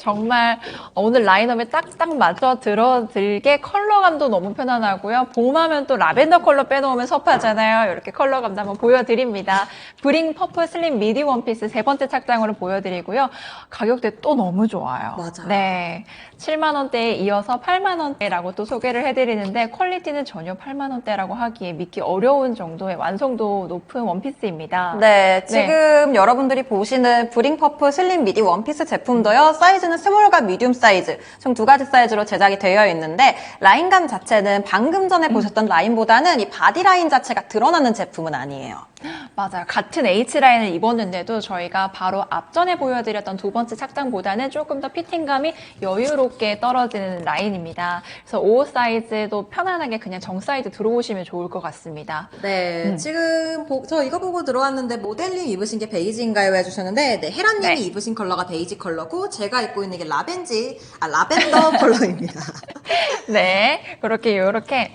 정말 오늘 라인업에 딱딱 맞춰 들어들게 컬러감도 너무 편안하고요. 봄하면 또 라벤더 컬러 빼놓으면 섭하잖아요. 이렇게 컬러감도 한번 보여드립니다. 브링 퍼플 슬림 미디 원피스 세 번째 착장으로 보여드리고요. 가격대 또 너무 좋아요. 맞아요. 네. 7만 원대에 이어서 8만 원대라고 또 소개를 해드리는데 퀄리티는 전혀 8만 원대라고 하기에 믿기 어려운 정도의 완성도 높은 원피스입니다. 네, 지금 여러분들이 보시는 브링 퍼프 슬림 미디 원피스 제품도요, 사이즈는 스몰과 미디움 사이즈, 총 두 가지 사이즈로 제작이 되어 있는데, 라인감 자체는 방금 전에 보셨던 라인보다는 이 바디 라인 자체가 드러나는 제품은 아니에요. 맞아요. 같은 H라인을 입었는데도 저희가 바로 앞전에 보여드렸던 두 번째 착장보다는 조금 더 피팅감이 여유롭게 떨어지는 라인입니다. 그래서 옷 사이즈도 편안하게 그냥 정 사이즈 들어오시면 좋을 것 같습니다. 네, 지금 보- 저 이거 보고 들어왔는데 모델님 입으신 게 베이지인가요? 해주셨는데, 네, 헤라님이 네. 입으신 컬러가 베이지 컬러고, 제가 입고 있는 게 라벤지, 아, 라벤더 컬러입니다. 네. 그렇게 요렇게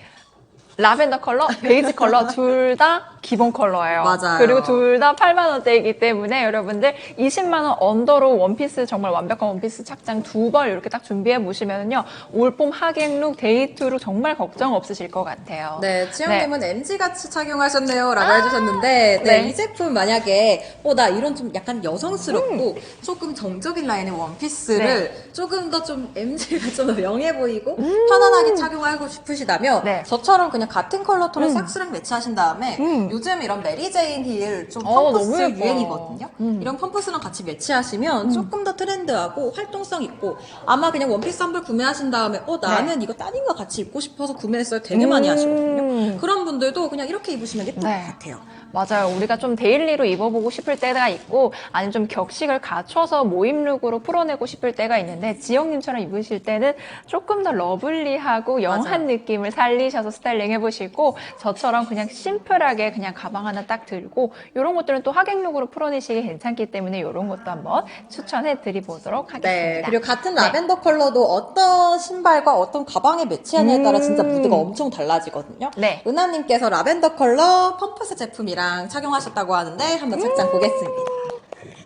라벤더 컬러, 베이지 컬러 둘 다 기본 컬러예요. 맞아요. 그리고 둘 다 8만 원대이기 때문에 여러분들 20만 원 언더로 원피스 정말 완벽한 원피스 착장 두 벌 이렇게 딱 준비해 보시면은요. 올봄 하객룩, 데이트룩 정말 걱정 없으실 것 같아요. 네, 지영님은 MG같이 착용하셨네요. 라고 아, 해주셨는데, 네, 네. 이 제품 만약에, 어, 나 이런 좀 약간 여성스럽고, 조금 정적인 라인의 원피스를 음. 네. 조금 더 좀 MG가 좀 더 영해 보이고, 편안하게 착용하고 싶으시다면, 음. 네. 저처럼 그냥 같은 컬러 톤을 음. 싹스랑 매치하신 다음에, 음. 요즘 이런 메리제인 힐 좀 어, 펌프스 너무. 유행이거든요. 음. 이런 펌프스랑 같이 매치하시면 조금 더 트렌드하고 활동성 있고, 아마 그냥 원피스 한 벌 구매하신 다음에, 어, 나는 이거 따님과 같이 입고 싶어서 구매했어요. 되게 많이 네. 음. 하시거든요. 그런 분들도 그냥 이렇게 입으시면 예쁠 네. 것 같아요. 맞아요. 우리가 좀 데일리로 입어보고 싶을 때가 있고, 아니면 좀 격식을 갖춰서 모임룩으로 풀어내고 싶을 때가 있는데, 지영님처럼 입으실 때는 조금 더 러블리하고 영한 맞아요. 느낌을 살리셔서 스타일링 해보시고, 저처럼 그냥 심플하게 그냥 가방 하나 딱 들고, 이런 것들은 또 하객룩으로 풀어내시기 괜찮기 때문에 이런 것도 한번 추천해 드리도록 하겠습니다. 네, 그리고 같은 네. 라벤더 컬러도 어떤 신발과 어떤 가방에 매치하냐에 따라 진짜 음. 무드가 엄청 달라지거든요. 네. 은하님께서 라벤더 컬러 펌프스 제품이랑 착용하셨다고 하는데 한번 착장 보겠습니다.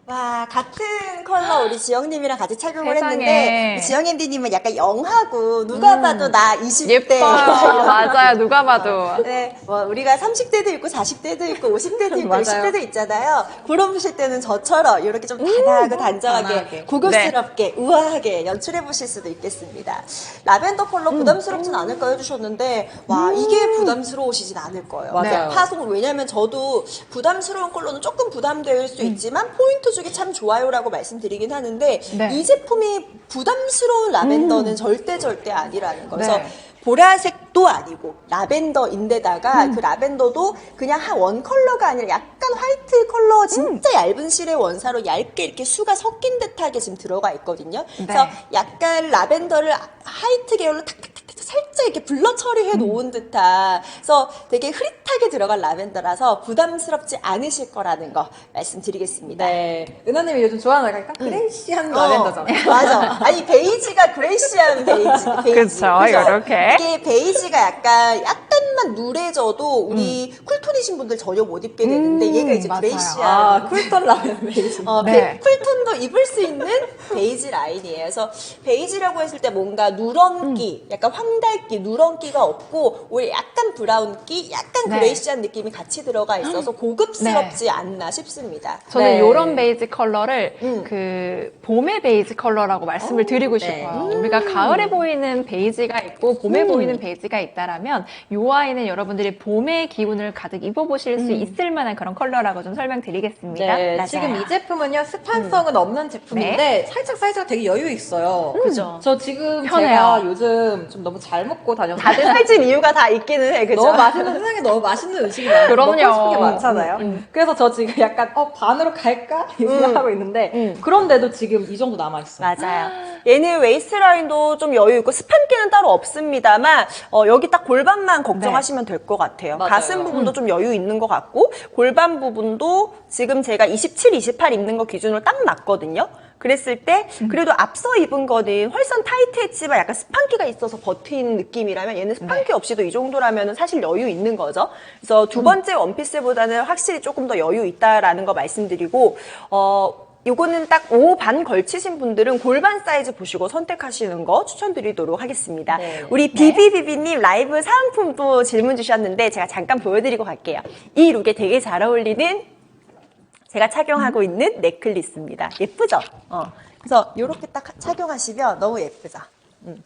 와 같은 컬러 우리 지영님이랑 같이 착용을 세상에. 했는데 지영 MD님은 약간 영하고 누가 음. 봐도 나 20대 예뻐요. 맞아요. 누가 봐도. 네, 뭐 우리가 30대도 있고 40대도 있고 50대도 있고 맞아요. 60대도 있잖아요. 그런 보실 때는 저처럼 이렇게 좀 다다하고 단정하게 단아하게. 고급스럽게 우아하게 연출해 보실 수도 있겠습니다. 라벤더 컬러 부담스럽진 않을까 해주셨는데 와 이게 부담스러우시진 않을 거예요. 맞아요. 네, 파송 왜냐면 저도 부담스러운 컬러는 조금 부담될 수 있지만 포인트 주 기참 좋아요라고 말씀드리긴 하는데 네. 이 제품이 부담스러운 라벤더는 절대 절대 아니라는 거. 그래서 네. 보라색도 아니고 라벤더인데다가 그 라벤더도 그냥 한 원 컬러가 아니라 약간 화이트 컬러 진짜 얇은 실의 원사로 얇게 이렇게 수가 섞인 듯하게 지금 들어가 있거든요. 그래서 약간 라벤더를 하이트 계열로 탁탁탁탁 살짝 이렇게 블러 처리해 놓은 듯한 그래서 되게 흐릿하게 들어간 라벤더라서 부담스럽지 않으실 거라는 거 말씀드리겠습니다. 네, 은하님이 요즘 좋아하는 거 약간 그레이시한 어, 라벤더잖아요. 맞아. 아니 베이지가 그레이시한 베이지. 베이지. 그쵸, 요렇게. 이게 베이지가 약간 약 간만 누래져도 우리 쿨톤이신 분들 전혀 못 입게 되는데 음, 얘가 이제 맞아요. 그레이시한 아, 쿨톤 라벤더 베이지. 어, 네. 베- 쿨톤도 입을 수 있는 베이지 라인이에요. 그래서 베이지라고 했을 때 뭔가 누런기, 음. 약간 황달기, 누런기가 없고 오히려 약간 브라운기, 약간 네. 그레이시한 느낌이 같이 들어가 있어서 고급스럽지 않나 싶습니다. 저는 네. 이런 베이지 컬러를 음. 그 봄의 베이지 컬러라고 말씀을 드리고 네. 싶어요. 우리가 가을에 보이는 베이지가 있고 봄에 음. 보이는 베이지가 있다라면 이 아이 는 여러분들이 봄의 기운을 가득 입어보실 수 있을 만한 그런 컬러라고 좀 설명드리겠습니다. 네, 맞아요. 지금 이 제품은요 스판성은 없는 제품인데 살짝 사이즈가 되게 여유 있어요. 그죠. 저 지금 편해요. 제가 요즘 좀 너무 잘 먹고 다녀서 다들 살찐 이유가 다 있기는 해, 그죠? 너무 맛있는 세상에 너무 맛있는 음식이 많 그럼요. 먹고 싶은 게 많잖아요. 음, 그래서 저 지금 약간 어 반으로 갈까 이 생각하고 있는데 음. 그런데도 지금 이 정도 남아 있어요. 맞아요. 얘는 웨이스트 라인도 좀 여유 있고 스판기는 따로 없습니다만 어, 여기 딱 골반만 걱정하 시면 될 것 같아요. 맞아요. 가슴 부분도 좀 여유 있는 것 같고 골반 부분도 지금 제가 27, 28 입는 거 기준으로 딱 맞거든요. 그랬을 때 그래도 앞서 입은 거는 헐선 타이트했지만 약간 스판기가 있어서 버틴 느낌이라면 얘는 스판기 없이도 이 정도라면 사실 여유 있는 거죠. 그래서 두 번째 원피스보다는 확실히 조금 더 여유 있다라는 거 말씀드리고 어 요거는 딱 5반 걸치신 분들은 골반 사이즈 보시고 선택하시는 거 추천드리도록 하겠습니다. 네. 우리 비비비비님 라이브 사은품도 질문 주셨는데 제가 잠깐 보여드리고 갈게요. 이 룩에 되게 잘 어울리는 제가 착용하고 있는 넥클리스입니다. 예쁘죠? 어. 그래서 이렇게 딱 착용하시면 너무 예쁘죠? 음.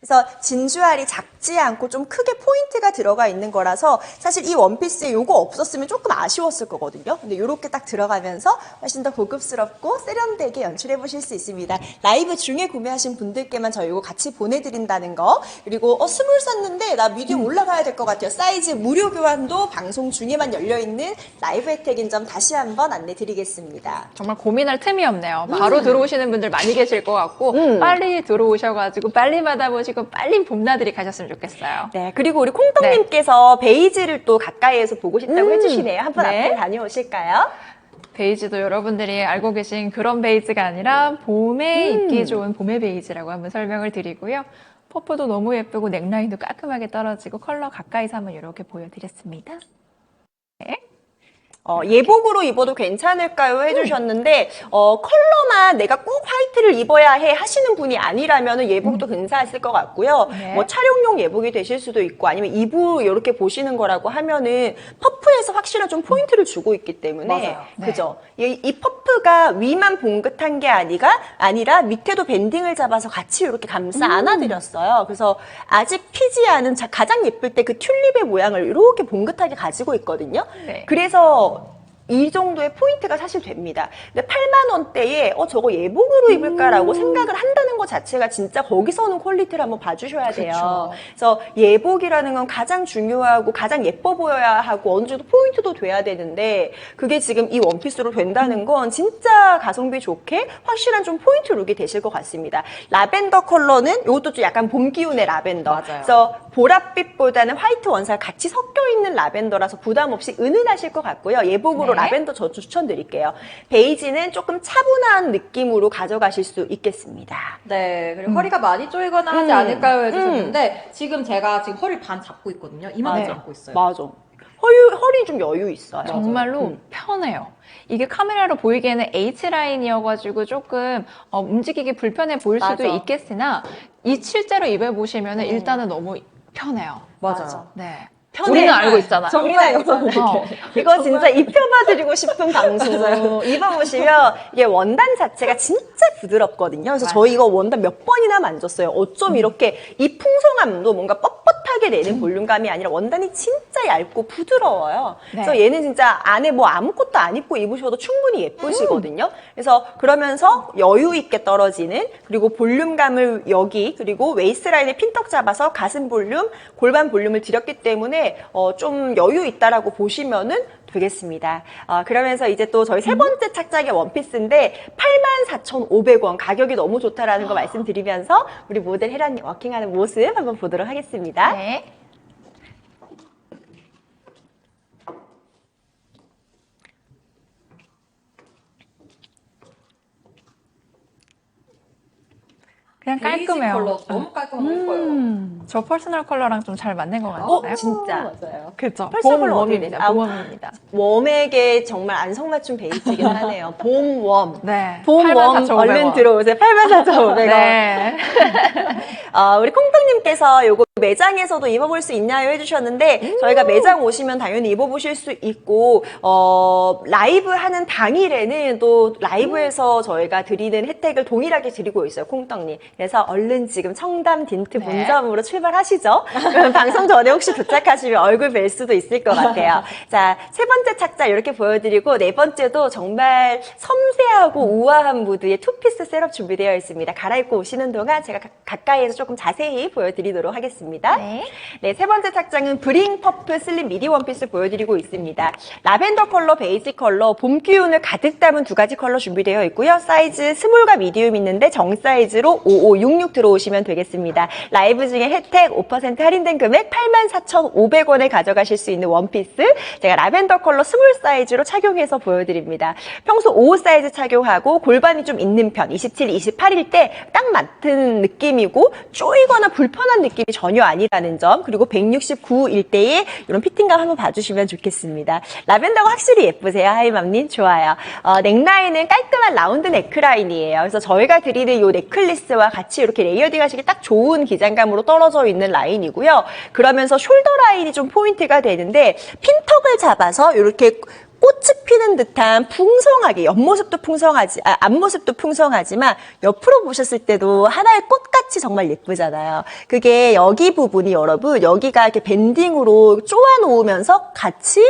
그래서 진주알이 작지 않고 좀 크게 포인트가 들어가 있는 거라서 사실 이 원피스에 요거 없었으면 조금 아쉬웠을 거거든요. 근데 요렇게 딱 들어가면서 훨씬 더 고급스럽고 세련되게 연출해 보실 수 있습니다. 라이브 중에 구매하신 분들께만 저희 요거 같이 보내드린다는 거. 그리고 어 스물 샀는데 나 미디움 올라가야 될 것 같아요. 사이즈 무료 교환도 방송 중에만 열려있는 라이브 혜택인 점 다시 한번 안내 드리겠습니다. 정말 고민할 틈이 없네요. 바로 들어오시는 분들 많이 계실 것 같고 빨리 들어오셔가지고 빨리 받아보시고 빨리 봄나들이 가셨으면 좋겠어요. 네, 그리고 우리 콩떡님께서 베이지를 또 가까이에서 보고 싶다고 해주시네요. 한번 네. 앞에 다녀오실까요? 베이지도 여러분들이 알고 계신 그런 베이지가 아니라 봄에 입기 좋은 봄의 베이지라고 한번 설명을 드리고요. 퍼프도 너무 예쁘고 넥라인도 깔끔하게 떨어지고 컬러 가까이서 한번 이렇게 보여드렸습니다. 어, 예복으로 입어도 괜찮을까요? 해주셨는데, 어, 컬러만 내가 꼭 화이트를 입어야 해 하시는 분이 아니라면 예복도 근사했을 것 같고요. 네. 뭐 촬영용 예복이 되실 수도 있고, 아니면 이부 이렇게 보시는 거라고 하면은 퍼프에서 확실한 좀 포인트를 주고 있기 때문에. 맞아요. 네. 그죠? 이, 이 퍼프가 위만 봉긋한 게 아니가, 아니라 밑에도 밴딩을 잡아서 같이 이렇게 감싸 음. 안아드렸어요. 그래서 아직 피지 않은 자- 가장 예쁠 때 그 튤립의 모양을 이렇게 봉긋하게 가지고 있거든요. 네. 그래서 이 정도의 포인트가 사실 됩니다. 근데 8만 원대에 어 저거 예복으로 입을까라고 생각을 한다는 것 자체가 진짜 거기서 오는 퀄리티를 한번 봐주셔야 돼요. 그래서 예복이라는 건 가장 중요하고 가장 예뻐 보여야 하고 어느 정도 포인트도 돼야 되는데 그게 지금 이 원피스로 된다는 건 진짜 가성비 좋게 확실한 좀 포인트 룩이 되실 것 같습니다. 라벤더 컬러는 이것도 좀 약간 봄 기운의 라벤더. 맞아요. 그래서 보랏빛보다는 화이트 원살 같이 섞여 있는 라벤더라서 부담 없이 은은하실 것 같고요. 예복으로 네. 라벤더 저 추천드릴게요. 베이지는 조금 차분한 느낌으로 가져가실 수 있겠습니다. 네, 그리고 허리가 많이 쪼이거나 하지 음. 않을까요? 해주셨는데, 지금 제가 지금 허리를 반 잡고 있거든요. 이만큼 네. 잡고 있어요. 맞아. 허리, 허리 좀 여유 있어요. 정말로 음. 편해요. 이게 카메라로 보이기에는 H라인이어가지고 조금 어, 움직이기 불편해 보일 수도 맞아. 있겠으나 이 실제로 입어보시면 은 일단은 너무 편해요. 맞아요. 네. 편해. 우리는 알고 있잖아. 정말 어. 이거 진짜 입혀봐드리고 싶은 방송. 입어보시면 이게 원단 자체가 진짜 부드럽거든요. 그래서 저희 이거 원단 몇 번이나 만졌어요. 어쩜 이렇게 이 풍성함도 뭔가 뻣뻣하게 내는 볼륨감이 아니라 원단이 진짜 얇고 부드러워요. 네. 그래서 얘는 진짜 안에 뭐 아무것도 안 입고 입으셔도 충분히 예쁘시거든요. 그래서 그러면서 여유 있게 떨어지는 그리고 볼륨감을 여기 그리고 웨이스라인에 핀떡 잡아서 가슴 볼륨, 골반 볼륨을 드렸기 때문에 어, 좀 여유 있다라고 보시면은 되겠습니다. 어, 그러면서 이제 또 저희 세 번째 착장의 원피스인데 84,500원 가격이 너무 좋다라는 거 말씀드리면서 우리 모델 혜란님 워킹하는 모습 한번 보도록 하겠습니다. 네. 그냥 베이지 깔끔해요. 컬러 너무 깔끔하고 예뻐요. 음, 저 퍼스널 컬러랑 좀 잘 맞는 것 어, 같아요. 진짜. 맞아요. 그죠. 어떻게 웜입니다. 되죠? 아, 봄웜입니다. 웜에게 정말 안성맞춤 베이스이긴 하네요. 봄 웜. 네. 봄 웜 84,500원. 얼른 들어오세요. 84,500원. 네. 어, 우리 콩떡님께서 요거 매장에서도 입어볼 수 있나요? 해주셨는데 저희가 매장 오시면 당연히 입어보실 수 있고 어, 라이브 하는 당일에는 또 라이브에서 저희가 드리는 혜택을 동일하게 드리고 있어요. 콩떡님. 그래서 얼른 지금 청담 딘트 네. 본점으로 출발하시죠. 그럼 방송 전에 혹시 도착하시면 얼굴 뵐 수도 있을 것 같아요. 자, 세 번째 착장 이렇게 보여드리고 네 번째도 정말 섬세하고 우아한 무드의 투피스 셋업 준비되어 있습니다. 갈아입고 오시는 동안 제가 가- 가까이에서 조금 자세히 보여드리도록 하겠습니다. 네. 네, 세 번째 착장은 브링 퍼프 슬림 미디 원피스 보여드리고 있습니다. 라벤더 컬러, 베이지 컬러, 봄 기운을 가득 담은 두 가지 컬러 준비되어 있고요. 사이즈 스몰과 미디움 있는데 정 사이즈로 5 5566 들어오시면 되겠습니다. 라이브 중에 혜택 5% 할인된 금액 84,500원에 가져가실 수 있는 원피스 제가 라벤더 컬러 스몰 사이즈로 착용해서 보여드립니다. 평소 55 사이즈 착용하고 골반이 좀 있는 편 27, 28일 때 딱 맞는 느낌이고 쪼이거나 불편한 느낌이 전혀 아니라는 점 그리고 169일 때의 이런 피팅감 한번 봐주시면 좋겠습니다. 라벤더가 확실히 예쁘세요 하이맘님 좋아요. 어, 넥라인은 깔끔한 라운드 네크라인이에요. 그래서 저희가 드리는 이 넥클리스와 같이 이렇게 레이어딩 하시기 딱 좋은 기장감으로 떨어져 있는 라인이고요. 그러면서 숄더 라인이 좀 포인트가 되는데 핀턱을 잡아서 이렇게 꽃이 피는 듯한 풍성하게 옆모습도 풍성하지 아, 앞모습도 풍성하지만 옆으로 보셨을 때도 하나의 꽃같이 정말 예쁘잖아요. 그게 여기 부분이 여러분 여기가 이렇게 밴딩으로 쪼아 놓으면서 같이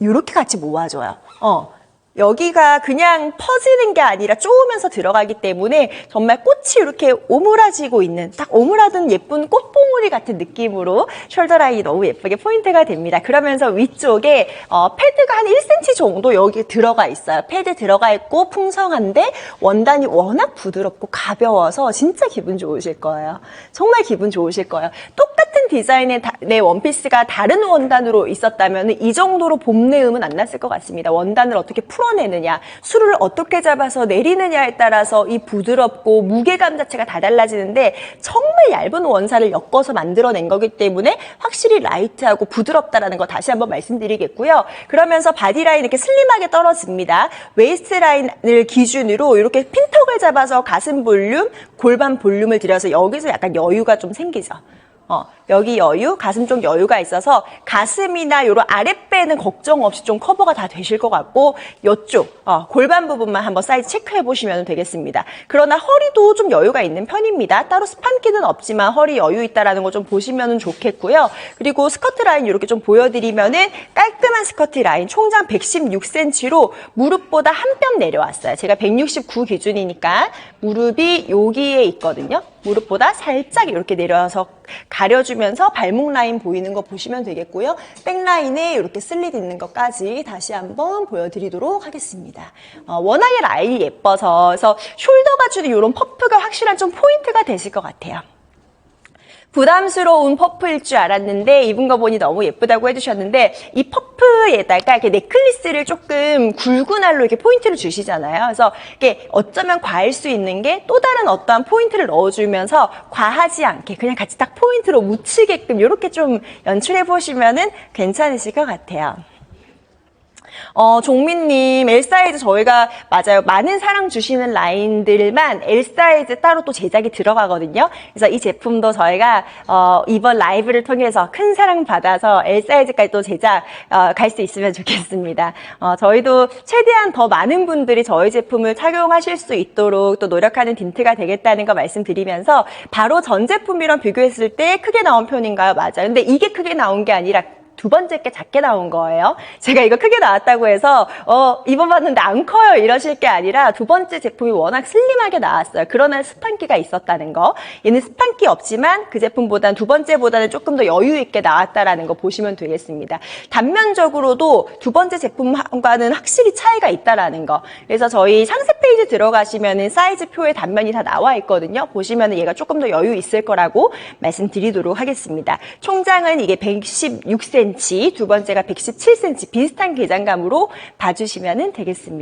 이렇게 같이 모아줘요. 어. 여기가 그냥 퍼지는 게 아니라 쪼으면서 들어가기 때문에 정말 꽃이 이렇게 오므라지고 있는 딱 오므라든 예쁜 꽃봉오리 같은 느낌으로 숄더 라인이 너무 예쁘게 포인트가 됩니다. 그러면서 위쪽에 어, 패드가 한 1cm 정도 여기 들어가 있어요. 패드 들어가 있고 풍성한데 원단이 워낙 부드럽고 가벼워서 진짜 기분 좋으실 거예요. 정말 기분 좋으실 거예요. 똑같은 디자인의 다- 내 원피스가 다른 원단으로 있었다면 이 정도로 봄내음은 안 났을 것 같습니다. 원단을 어떻게 풀어 내느냐, 술을 어떻게 잡아서 내리느냐에 따라서 이 부드럽고 무게감 자체가 다 달라지는데 정말 얇은 원사를 엮어서 만들어낸 거기 때문에 확실히 라이트하고 부드럽다라는 거 다시 한번 말씀드리겠고요. 그러면서 바디라인 이렇게 슬림하게 떨어집니다. 웨이스트 라인을 기준으로 이렇게 핀턱을 잡아서 가슴 볼륨, 골반 볼륨을 들여서 여기서 약간 여유가 좀 생기죠. 어, 여기 여유, 가슴 쪽 여유가 있어서 가슴이나 요런 아랫배는 걱정 없이 좀 커버가 다 되실 것 같고 요쪽 어, 골반 부분만 한번 사이즈 체크해 보시면 되겠습니다. 그러나 허리도 좀 여유가 있는 편입니다. 따로 스판기는 없지만 허리 여유 있다라는 거 좀 보시면 좋겠고요. 그리고 스커트 라인 이렇게 좀 보여드리면은 깔끔한 스커트 라인 총장 116cm로 무릎보다 한 뼘 내려왔어요. 제가 169 기준이니까 무릎이 여기에 있거든요. 무릎보다 살짝 이렇게 내려와서 가려주면서 발목 라인 보이는 거 보시면 되겠고요. 백 라인에 이렇게 슬릿 있는 것까지 다시 한번 보여드리도록 하겠습니다. 어, 워낙에 라인이 예뻐서 그래서 숄더 가 주는 이런 퍼프가 확실한 좀 포인트가 되실 것 같아요. 부담스러운 퍼프일 줄 알았는데 입은 거 보니 너무 예쁘다고 해주셨는데 이 퍼프에다가 이렇게 넥클리스를 조금 굵은 알로 이렇게 포인트를 주시잖아요. 그래서 이게 어쩌면 과할 수 있는 게 또 다른 어떠한 포인트를 넣어주면서 과하지 않게 그냥 같이 딱 포인트로 묻히게끔 이렇게 좀 연출해 보시면은 괜찮으실 것 같아요. 어, 종민님, L 사이즈 저희가 맞아요. 많은 사랑 주시는 라인들만 L 사이즈 따로 또 제작이 들어가거든요. 그래서 이 제품도 저희가 어, 이번 라이브를 통해서 큰 사랑 받아서 L 사이즈까지 또 제작 어, 갈 수 있으면 좋겠습니다. 어, 저희도 최대한 더 많은 분들이 저희 제품을 착용하실 수 있도록 또 노력하는 딘트가 되겠다는 거 말씀드리면서 바로 전 제품이랑 비교했을 때 크게 나온 편인가요? 맞아요. 근데 이게 크게 나온 게 아니라 두 번째 게 작게 나온 거예요. 제가 이거 크게 나왔다고 해서 어 입어봤는데 안 커요 이러실 게 아니라 두 번째 제품이 워낙 슬림하게 나왔어요. 그러나 스판기가 있었다는 거. 얘는 스판기 없지만 그 제품보다는 두 번째보다는 조금 더 여유 있게 나왔다라는 거 보시면 되겠습니다. 단면적으로도 두 번째 제품과는 확실히 차이가 있다라는 거. 그래서 저희 상세 페이지 들어가시면은 사이즈 표에 단면이 다 나와 있거든요. 보시면은 얘가 조금 더 여유 있을 거라고 말씀드리도록 하겠습니다. 총장은 이게 116cm, 두 번째가 117cm 비슷한 개장감으로 봐주시면 되겠습니다.